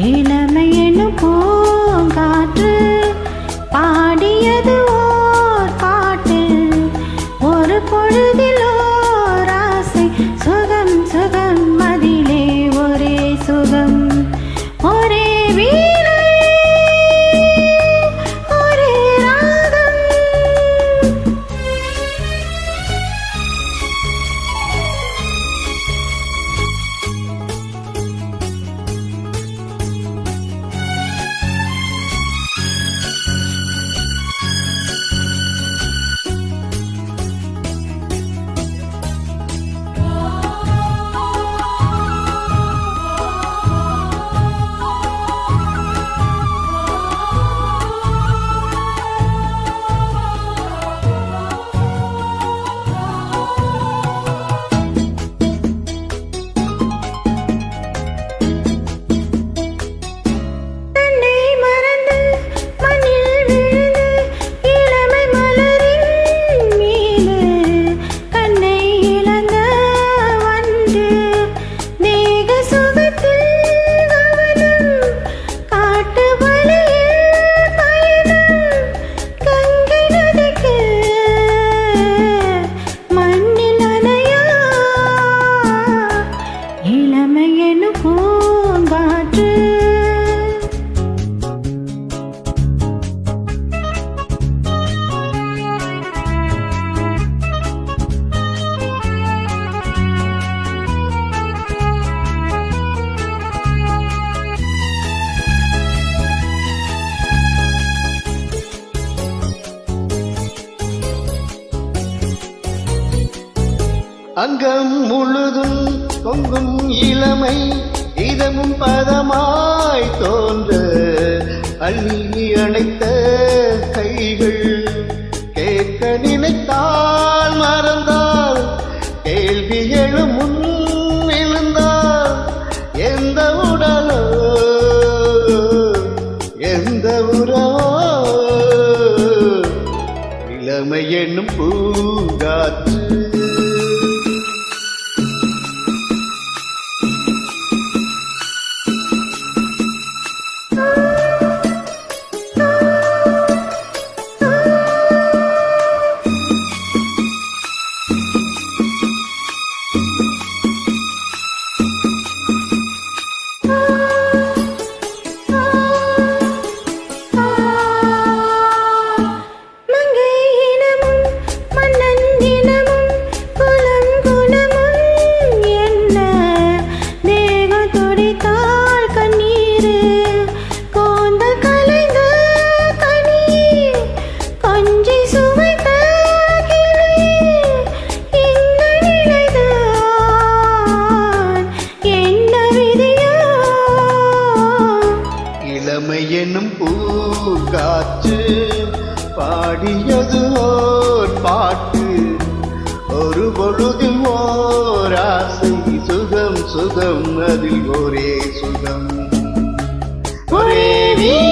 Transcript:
El அங்கம் முழுதும் தொங்கும் இளமை இதமும் பதமாய் தோன்ற அள்ளி அணைத்த கைகள். கேட்க நினைத்தால் மறந்தால் கேள்வி எழும் முன் எழுந்தால் எந்த உடலோ எந்த உறவோ. இளமை என்னும் பூங்காற்று இளமை என்னும் பூங்காற்று பாடியது ஓர் பாட்டு. ஒரு பொழுது ஓர் ஆசை சுகம் சுகம் அதில் ஒரே சுகம். ஒரே நீ